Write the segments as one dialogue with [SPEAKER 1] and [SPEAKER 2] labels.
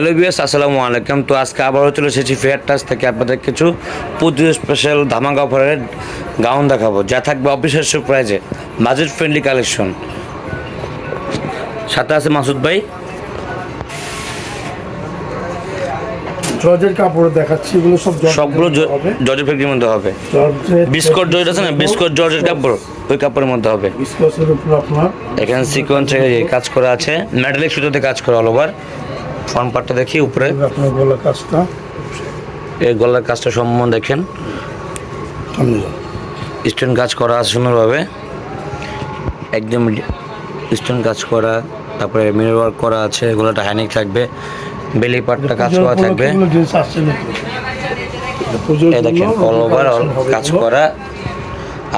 [SPEAKER 1] Hello BS আসসালামু আলাইকুম। তো আজকে আবারও চলে এসেছি ফেয়ার টাচ থেকে আপনাদের কিছু পুজো স্পেশাল ধামাকা অফারের গাউন দেখাবো যা থাকবে অবিশ্বাস্য প্রাইজে বাজেট ফ্রেন্ডলি কালেকশন সাথে আছে মাসুদ ভাই।
[SPEAKER 2] জর্জের কাপড় দেখাচ্ছি এগুলো সব জর্জের
[SPEAKER 1] সবগুলো জর্জের ফ্যাক্টরির মধ্যে হবে।
[SPEAKER 2] জর্জের
[SPEAKER 1] বিস্কট জর্জ আছে না? বিস্কট জর্জের কাপড় ওই কাপড়ের মধ্যে হবে।
[SPEAKER 2] বিস্কটের উপর আপনার
[SPEAKER 1] এখানে সিকোয়েন্সে কাজ করা আছে মেটালিক সুতোতে কাজ করা অল ওভার ফ্রন্ট পার্টটা দেখি উপরে।
[SPEAKER 2] আপনার গলা কাজটা।
[SPEAKER 1] এই গলার কাজটা সম্পূর্ণ দেখেন। স্টোন কাজ করা আছে সুন্দরভাবে। একদম স্টোন কাজ করা তারপরে মিরর ওয়ার্ক করা আছে এগুলোটা হ্যানিক থাকবে বেলি পার্টটা কাজ করা থাকবে। এই দেখেন অল ওভার
[SPEAKER 2] অল
[SPEAKER 1] কাজ করা।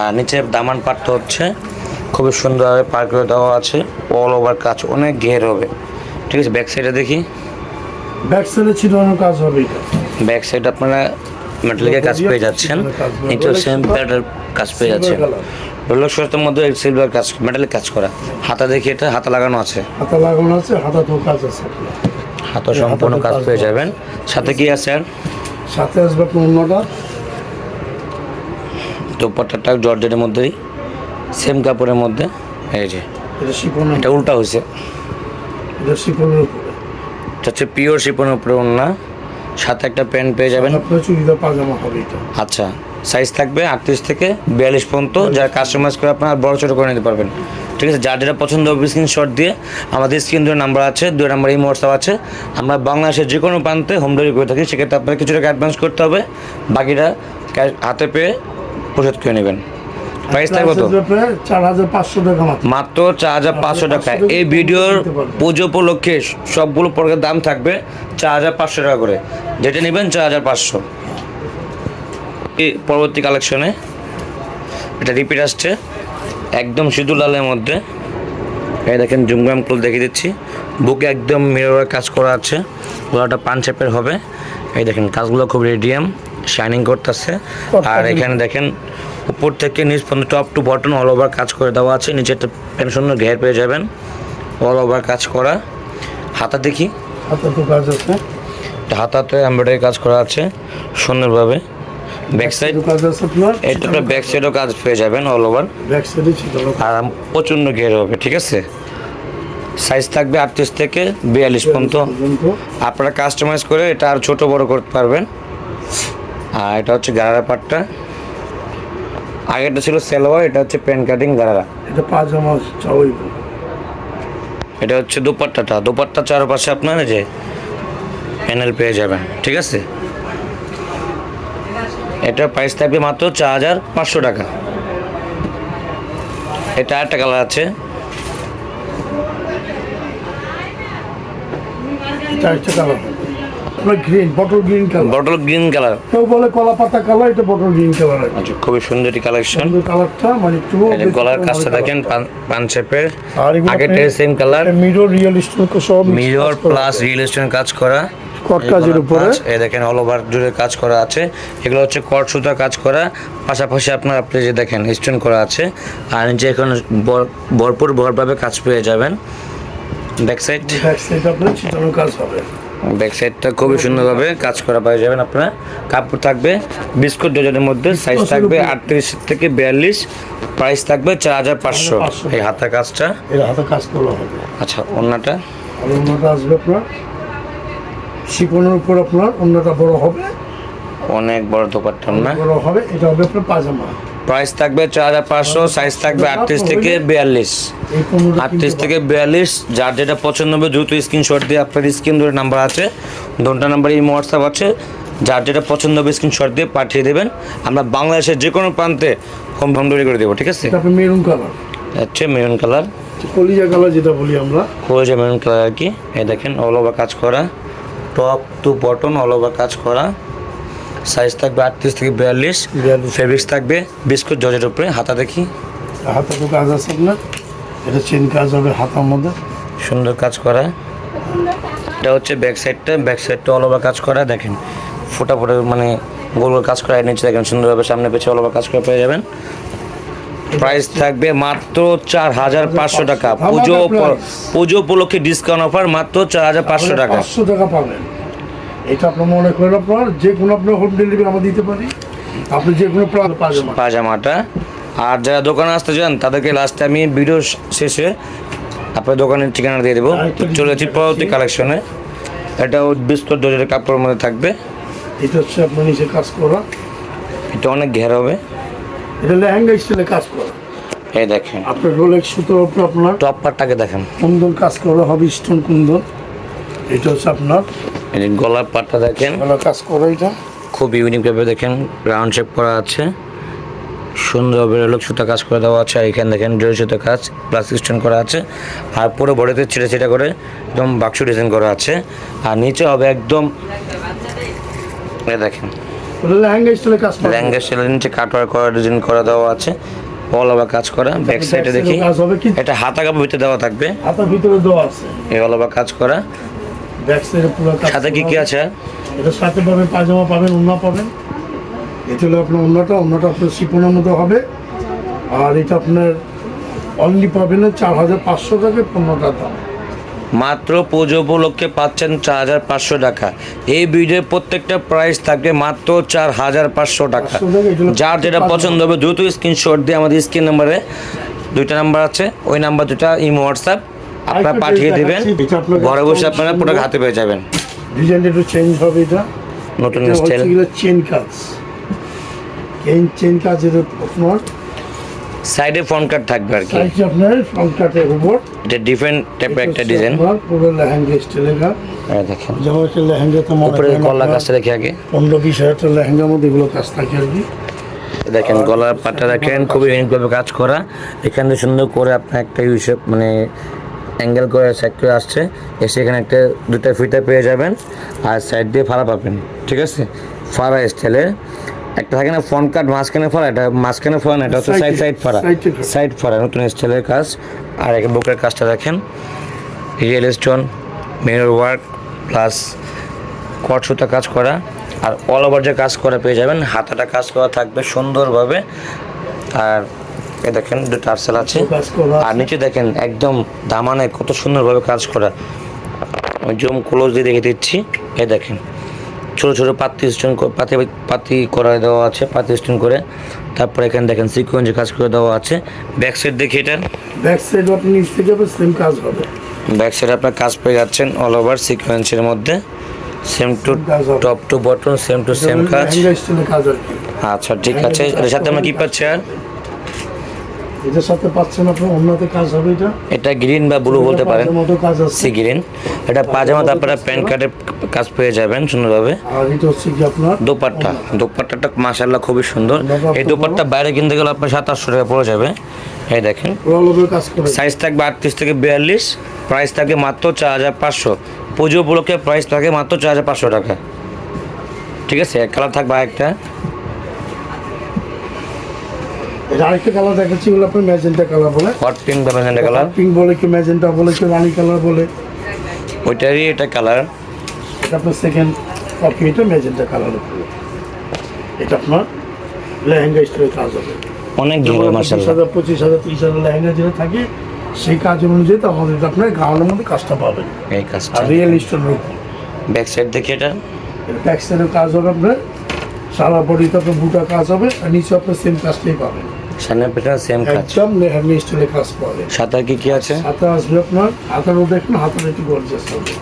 [SPEAKER 1] আর নিচে দামান পাটটা হচ্ছে খুবই সুন্দরভাবে পার করে দেওয়া আছে। অল ওভার কাজ অনেক ঘের হবে। ঠিক আছে ব্যাক সাইডে দেখি।
[SPEAKER 2] ব্যাক সাইডে ছিটানোর কাজ হবে এটা।
[SPEAKER 1] ব্যাক সাইড আপনারা মেটালিকের কাজ পেয়ে যাচ্ছেন। নিচে সেম প্যাটার কাজ পেয়ে যাচ্ছেন। রোলক শর্টের মধ্যে সিলভার কাজ মেটালিক কাজ করা। হাতা দেখি এটা হাতা লাগানো আছে।
[SPEAKER 2] হাতা লাগানো আছে হাতা তো কাজ আছে।
[SPEAKER 1] হাতা সম্পূর্ণ কাজ পেয়ে যাবেন। সাথে কি আছে আর?
[SPEAKER 2] সাথে আসবে আপনার অন্যটা
[SPEAKER 1] দোপাট্টাটা জর্জেটের মধ্যেই সেম কাপড়ের মধ্যে। এই যে
[SPEAKER 2] এটা
[SPEAKER 1] উল্টা হয়েছে।
[SPEAKER 2] এটা শিপনের
[SPEAKER 1] এটা হচ্ছে পিওর শিপনের উপরে ওড়না। সাথে একটা প্যান্ট পেয়ে যাবেন।
[SPEAKER 2] আপনার চুড়িদার পাজামা হবে এটা।
[SPEAKER 1] আচ্ছা সাইজ থাকবে আটত্রিশ থেকে বিয়াল্লিশ পর্যন্ত। যারা কাস্টমাইজ করে আপনার বড় ছোটো করে নিতে পারবেন। ঠিক আছে যার যেটা পছন্দ হবে স্ক্রিনশট দিয়ে আমাদের স্ক্রিন দুই নাম্বার আছে দুই নাম্বার এই হোয়াটসঅ্যাপ আছে। আমরা বাংলাদেশের যে কোনো প্রান্তে হোম ডেলিভারি করে থাকি সেক্ষেত্রে আপনার কিছু টাকা অ্যাডভান্স করতে হবে। বাকিটা হাতে পেয়ে পরিশোধ করে নেবেন। প্রাইস থাকবে তো
[SPEAKER 2] চার হাজার পাঁচশো টাকা মাত্র।
[SPEAKER 1] মাত্র চার হাজার পাঁচশো টাকা এই ভিডিওর পুজো উপলক্ষে সবগুলো প্রোডাক্টের দাম থাকবে চার হাজার পাঁচশো টাকা করে। যেটা নেবেন চার হাজার পাঁচশো। এই পরবর্তী কালেকশনে এটা রিপিট আসছে। একদম সিঁদুর লালের মধ্যে। এই দেখেন জুমগ্রাম ক্লোজ দেখিয়ে দিচ্ছি। বুকে একদম মিরর কাজ করা আছে। গলাটা পান চেপের হবে। এই দেখেন কাজগুলো খুব রেডিয়াম শাইনিং করতেছে। আর এখানে দেখেন উপর থেকে নিচ পর্যন্ত top to bottom all over কাজ করে দেওয়া আছে। নিচে একটা পেনশন ঘের পেয়ে যাবেন। অল ওভার কাজ করা। হাতা দেখি।
[SPEAKER 2] কাজ আছে।
[SPEAKER 1] হাতাতে এমব্রয়ডারি কাজ করা আছে সুন্দরভাবে। ব্যাক সাইড
[SPEAKER 2] কাজ আছে আপনার
[SPEAKER 1] এটা ব্যাক সাইডও কাজ পেয়ে যাবেন অল ওভার
[SPEAKER 2] ব্যাক সাইডে
[SPEAKER 1] আর প্রচণ্ড ঘের হবে ঠিক আছে? সাইজ থাকবে আটত্রিশ থেকে বিয়াল্লিশ পর্যন্ত। আপনারা কাস্টমাইজ করে এটা আর ছোট বড় করতে পারবেন। আর এটা হচ্ছে গারারা পাটটা। আগেরটা ছিল সেলোয়ার এটা হচ্ছে প্যান কাটিং গারারা।
[SPEAKER 2] এটা পাজামা চাওয়াই
[SPEAKER 1] এটা হচ্ছে দোপাট্টাটা। দোপাট্টা চারপাশে আপনার যে প্যানেল পেয়ে যাবেন ঠিক আছে? এটার প্রাইস থাকবে মাত্র চার হাজার পাঁচশো টাকা। এটা একটা কালার আছে।
[SPEAKER 2] এটা কালার আপনার green bottle green colour
[SPEAKER 1] bottle green colour
[SPEAKER 2] কেউ বলে কলা পাতা কালার এটা বটল গ্রিন কালার
[SPEAKER 1] আচ্ছা খুবই সুন্দর একটি কালেকশন
[SPEAKER 2] সুন্দর কালারটা মানে একটু
[SPEAKER 1] গলার কাজটা দেখেন পান- পান শেপের
[SPEAKER 2] আর
[SPEAKER 1] আগেরটা same colour
[SPEAKER 2] mirror real stone সব
[SPEAKER 1] মিরর প্লাস রিয়েল কাজ করা।
[SPEAKER 2] কট কাজের উপরে।
[SPEAKER 1] এই দেখেন অল ওভার জুড়ে কাজ করা আছে। এগুলো হচ্ছে কট সুতা কাজ করা। পাশাপাশি আপনার আপনি যে দেখেন স্টোন করা আছে। আর নিচে এখন ভর- ভরপুর ভরভাবে কাজ পেয়ে যাবেন। ব্যাক সাইড
[SPEAKER 2] ব্যাক সাইড আপনার কাজ হবে।
[SPEAKER 1] ব্যাক সাইডটা খুবই সুন্দরভাবে কাজ করা পাওয়া যাবেন আপনারা। কাপড় থাকবে বিস্কুট ডজনের মধ্যে সাইজ থাকবে আটত্রিশ থেকে বিয়াল্লিশ প্রাইস থাকবে চার হাজার পাঁচশো। এই হাতা কাজটা?
[SPEAKER 2] হাতে কাজ করা হবে।
[SPEAKER 1] আচ্ছা অন্যটা
[SPEAKER 2] অন্যটা আসবে আপনার শিপনের উপর আপনার অন্যটা বড় হবে।
[SPEAKER 1] অনেক বড় দোপাট্টা না?
[SPEAKER 2] বড় হবে এটা হবে আপনার পাজামা
[SPEAKER 1] প্রাইস থাকবে চার হাজার পাঁচশো সাইজ থাকবে আটত্রিশ থেকে বিয়াল্লিশ। আটত্রিশ থেকে বিয়াল্লিশ যার যেটা পছন্দ হবে দ্রুত স্ক্রিনশট দিয়ে আপনার স্ক্রিন ধরে নাম্বার আছে। দুটা নাম্বার এই হোয়াটসঅ্যাপ আছে। যার যেটা পছন্দ হবে স্ক্রিনশট দিয়ে পাঠিয়ে দেবেন। আমরা বাংলাদেশের যে কোনো প্রান্তে হোম হোম ডেলিভারি করে দেবো ঠিক আছে?
[SPEAKER 2] মেরুন কালার
[SPEAKER 1] হচ্ছে মেরুন কালার
[SPEAKER 2] কলিজা কালার যেটা বলি আমরা।
[SPEAKER 1] হয়েছে মেরুন কালার আর কি। এই দেখেন অল ওভার কাজ করা। Top to bottom all over কাজ করা। সাইজ থাকবে আটত্রিশ থেকে বিয়াল্লিশ। ফেব্রিক্স থাকবে বিস্কুট জজের উপরে হাতা দেখি।
[SPEAKER 2] হাতে তো কাজ আছে আপনার। এটা চেন কাজ হবে হাতার মধ্যে।
[SPEAKER 1] সুন্দর কাজ করা। এটা হচ্ছে ব্যাক সাইডটা ব্যাক সাইডটা অল ওভার কাজ করা দেখেন। ফোটা ফোটা মানে গোল গোল কাজ করা নিচে দেখেন সুন্দরভাবে সামনে পেছে অল ওভার কাজ করে পেয়ে যাবেন। প্রাইস থাকবে মাত্র চার হাজার পাঁচশো টাকা। পুজো পুজো উপলক্ষে ডিসকাউন্ট অফার মাত্র চার হাজার পাঁচশো টাকা।
[SPEAKER 2] পাঁচশো টাকা পাবেন। এটা আপনার মনে করেন আপনার যে কোনো আপনার হোম ডেলিভারি আমরা দিতে পারি। আপনি যে কোনো
[SPEAKER 1] পাজামাটা। আর যারা দোকানে আসতে চান তাদেরকে লাস্টে আমি ভিডিও শেষে আপনার দোকানের ঠিকানা দিয়ে দেবো। চলে যাচ্ছি পরবর্তী কালেকশনে এটা বিস্তর ডোজের কাপড়ের মধ্যে থাকবে।
[SPEAKER 2] এটা হচ্ছে আপনার নিচে কাজ করা।
[SPEAKER 1] এটা অনেক ঘের হবে।
[SPEAKER 2] এটা লেহেঙ্গা স্টাইলে কাজ করা।
[SPEAKER 1] এই দেখেন।
[SPEAKER 2] আপনার রোলেক্স সুতোর উপর আপনার
[SPEAKER 1] টপ পার্টটাকে দেখেন।
[SPEAKER 2] কুন্দন কাজ করা হবে স্টোন কুন্দন। এটা হচ্ছে আপনার
[SPEAKER 1] গলার পাটটা দেখেন।
[SPEAKER 2] কাজ করা এটা।
[SPEAKER 1] খুব ইউনিক ভাবে দেখেন রাউন্ড শেপ করা আছে। সুন্দরভাবে লোক সুতা কাজ করে দেওয়া আছে। আর এখানে দেখেন জয় সুতা কাজ প্লাস স্টোন করা আছে। আর পুরো বডিতে ছিটে ছিটে করে একদম বাক্স ডিজাইন করা আছে। আর নিচে হবে একদম দেখেন।
[SPEAKER 2] করা।
[SPEAKER 1] ল্যাঙ্গা সেলের নিচে কাটওয়ার করা ডিজাইন করা দেওয়া আছে। অল ওভার কাজ করা। ব্যাক সাইডে দেখি। এটা হাতা কাপড় ভিতরে দেওয়া থাকবে।
[SPEAKER 2] হাতের ভিতরে দেওয়া আছে।
[SPEAKER 1] এই অল ওভার কাজ করা।
[SPEAKER 2] ব্যাক পুরো
[SPEAKER 1] সাথে কি কি আছে?
[SPEAKER 2] এটার সাথে পাবেন পাজামা পাবেন ওন্না পাবেন। এটা হলো আপনার ওন্নাটা ওন্নাটা আপনার শিপনের মতো হবে। আর এটা আপনার অনলি পাবেন চার হাজার পাঁচশো টাকা পনেরোটা দাম।
[SPEAKER 1] মাত্র পুজো উপলক্ষে পাচ্ছেন চার হাজার পাঁচশো টাকা। এই ভিডিওর প্রত্যেকটা প্রাইস থাকবে মাত্র চার হাজার পাঁচশো টাকা।
[SPEAKER 2] 500 টাকা, এগুলো
[SPEAKER 1] যার যেটা পছন্দ হবে দ্রুত স্ক্রিনশট দিয়ে আমাদের স্ক্রিন নাম্বারে দুইটা নাম্বার আছে। ওই নাম্বার দুটা ইমো হোয়াটসঅ্যাপ আপনারা পাঠিয়ে দিবেন। ঘরে বসে আপনারা। প্রোডাক্ট হাতে পেয়ে যাবেন।
[SPEAKER 2] ডিজাইনটা একটু চেঞ্জ হবে এটা।
[SPEAKER 1] নতুন স্টাইল
[SPEAKER 2] হচ্ছে গেলে চেন কাজ চেন চেন কাজের আপনার
[SPEAKER 1] সাইডে ফ্রন্ট কাট থাকবে আর কি।
[SPEAKER 2] সাইজে আপনার ফ্রন্ট কাটের উপর।
[SPEAKER 1] এটা ডিফারেন্ট টাইপের একটা ডিজাইন
[SPEAKER 2] পুরো লেহেঙ্গা স্টাইলের কাজ
[SPEAKER 1] দেখেন।
[SPEAKER 2] যেমন একটা লেহেঙ্গাতে মনে
[SPEAKER 1] উপরে কল্লা
[SPEAKER 2] আপনার
[SPEAKER 1] কাজটা আগে।
[SPEAKER 2] পনেরো বিশ হাজার টাকা লেহেঙ্গার মধ্যে এগুলো কাজ থাকে আর কি।
[SPEAKER 1] দেখেন গলার পাটটা দেখেন খুবই ইউনিকভাবে কাজ করা। এখানে সুন্দর করে আপনার একটা ইউসেপ মানে অ্যাঙ্গেল করে সাইড করে আসছে এসে এখানে একটা দুটা ফিতা পেয়ে যাবেন আর সাইড দিয়ে ফাড়া পাবেন ঠিক আছে? ফাড়া স্টাইলের একটা থাকে না ফ্রন্ট কাট মাঝখানে ফাড়া এটা মাঝখানে ফাড়া না এটা হচ্ছে সাইড সাইড ফাড়া। সাইড ফাড়া। নতুন স্টাইলের কাজ। আর এক বুকের কাজটা দেখেন। Real stone mirror work plus কট সুতা কাজ করা। আর অল ওভার যে কাজ করা পেয়ে যাবেন হাতাটা কাজ করা থাকবে সুন্দরভাবে। আর এ দেখেন দুটো টার্সেল আছে। আর নিচে দেখেন একদম দামানে কত সুন্দরভাবে কাজ করা। জুম ক্লোজ দিয়ে দেখে দিচ্ছি। এ দেখেন ছোটো ছোটো পাতি স্টোন পাতি পাতি করা দেওয়া আছে পাতি স্টোন করে। তারপর এখানে দেখেন সিকোয়েন্সে কাজ করে দেওয়া আছে। ব্যাক সাইড দেখি এটার
[SPEAKER 2] ব্যাক সাইড আপনি নিচ থেকে সেম কাজ হবে।
[SPEAKER 1] ব্যাক সাইডে আপনার কাজ পেয়ে যাচ্ছেন অল ওভার সিকোয়েন্সের মধ্যে। Same to top to bottom same to same কাজ। আচ্ছা ঠিক আছে। এর সাথে আমরা কি পাচ্ছি আর?
[SPEAKER 2] এটার সাথে পাচ্ছেন আপনি অন্যতে কাজ হবে এটা?
[SPEAKER 1] এটা গ্রিন বা ব্লু বলতে পারেন।
[SPEAKER 2] কাজ আছে।
[SPEAKER 1] Sea green. এটা পাজামা তারপরে প্যান্ট কার্ডের কাজ পেয়ে যাবেন সুন্দরভাবে।
[SPEAKER 2] আর এটা হচ্ছে কি আপনার?
[SPEAKER 1] দোপাট্টা। দোপাট্টাটা মাসাল্লাহ খুবই সুন্দর। এই দোপাট্টা বাইরে কিনতে গেলে আপনার সাত আটশো টাকা পড়ে যাবে। এই দেখেন। সাইজ থাকবে আটত্রিশ থেকে বিয়াল্লিশ। প্রাইস থাকে মাত্র চার হাজার পাঁচশো। পুজো উপলক্ষে প্রাইস থাকে মাত্র চার হাজার পাঁচশো টাকা। ঠিক আছে? কালার থাকবে একটা
[SPEAKER 2] এটা আরেকটা কালার দেখাচ্ছি আপনার ম্যাজেন্টা কালার বলে।
[SPEAKER 1] হট পিঙ্ক বা ম্যাজেন্টা কালার
[SPEAKER 2] পিঙ্ক বলে কি ম্যাজেন্টা বলে কি রানি কালার বলে?
[SPEAKER 1] ওইটারই এটা কালার
[SPEAKER 2] এটা আপনার সেকেন্ড কপি এটা ম্যাজেন্টা কালার উপরে। এটা আপনার লেহেঙ্গা কাজ হবে
[SPEAKER 1] অনেক
[SPEAKER 2] হাজার পঁচিশ হাজার ত্রিশ হাজার লেহেঙ্গা যেটা থাকে সেই কাজ অনুযায়ী তো আমাদের আপনার গাউনের মধ্যে কাজটা পাবেন।
[SPEAKER 1] এই কাজটা।
[SPEAKER 2] আর রিয়েল স্টোনের উপর।
[SPEAKER 1] ব্যাক সাইড দেখি এটা।
[SPEAKER 2] ব্যাক সাইডের কাজ হবে আপনার সারা বডিতে আপনার বুটা কাজ হবে আর নিচে আপনার সেম কাজটাই পাবেন।
[SPEAKER 1] সামনে পেছনে সেম কাজ।
[SPEAKER 2] একদম লেহেঙ্গা স্টাইলের কাজ পাবেন
[SPEAKER 1] সাথে কি কি আছে?
[SPEAKER 2] হাতে আসবে আপনার হাতারও দেখুন হাতার একটু গর্জাস হবে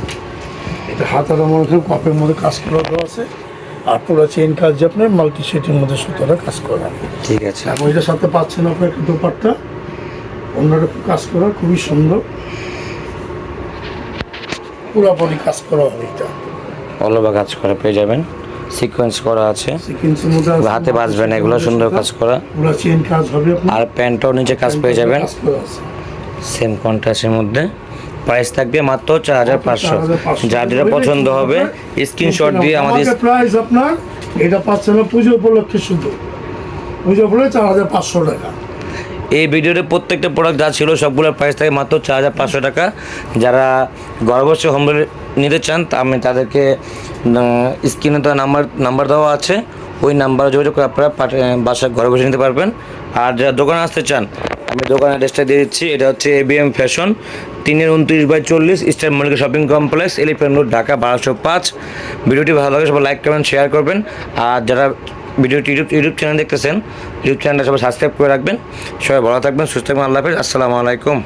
[SPEAKER 2] এটা হাতার মধ্যে কপের মধ্যে কাজ করা দেওয়া আছে। আর পুরো চেন কাজ যে আপনার মাল্টি সেটের মধ্যে সুতোটা কাজ করা।
[SPEAKER 1] ঠিক আছে।
[SPEAKER 2] এবং এটার সাথে পাচ্ছেন আপনার একটা দোপাট্টা। অন্যটা কাজ করা খুবই সুন্দর। পুরোপুরি কাজ করা হবে এটা।
[SPEAKER 1] অলবা কাজ করা পেয়ে যাবেন। সিকোয়েন্স করা আছে। হাতে বাঁচবেন এগুলো সুন্দর কাজ করা। আর প্যান্টও নিচে কাজ পেয়ে যাবেন। সেম কন্ট্রাস্টের মধ্যে। প্রাইস থাকবে মাত্র চার হাজার পাঁচশো।
[SPEAKER 2] 4,500
[SPEAKER 1] যার যেটা পছন্দ হবে স্ক্রিনশট দিয়ে আমাদের
[SPEAKER 2] প্রাইস আপনার এটা পাচ্ছেন না পুজো উপলক্ষে শুধু। পুজো উপলক্ষে চার হাজার পাঁচশো টাকা।
[SPEAKER 1] এই ভিডিওতে প্রত্যেকটা প্রোডাক্ট যা ছিল সবগুলোর প্রাইস থাকে মাত্র চার হাজার পাঁচশো টাকা। যারা বসে হোম নিতে চান আমি তাদেরকে স্ক্রিনে তো নাম্বার নাম্বার দেওয়া আছে। ওই নাম্বারে যোগাযোগ করে আপনারা বাসায় ঘরে বসে নিতে পারবেন। আর যারা দোকানে আসতে চান, আমি দোকানের অ্যাড্রেসটা দিয়ে দিচ্ছি। এটা হচ্ছে এ এবিএম ফ্যাশন তিনের উনত্রিশ বাই চল্লিশ star Mallika shopping complex elephant road Dhaka বারোশো পাঁচ। ভিডিওটি ভালো লাগে, সবাই লাইক করবেন শেয়ার করবেন। আর যারা ভিডিওটি ইউটিউব ইউটিউব চ্যানেল দেখতেছেন, ইউটিউব চ্যানেলটা সবাই সাবস্ক্রাইব করে রাখবেন। সবাই ভালো থাকবেন, সুস্থ থাকবেন, আল্লাহ হাফিজ, আসসালামু আলাইকুম।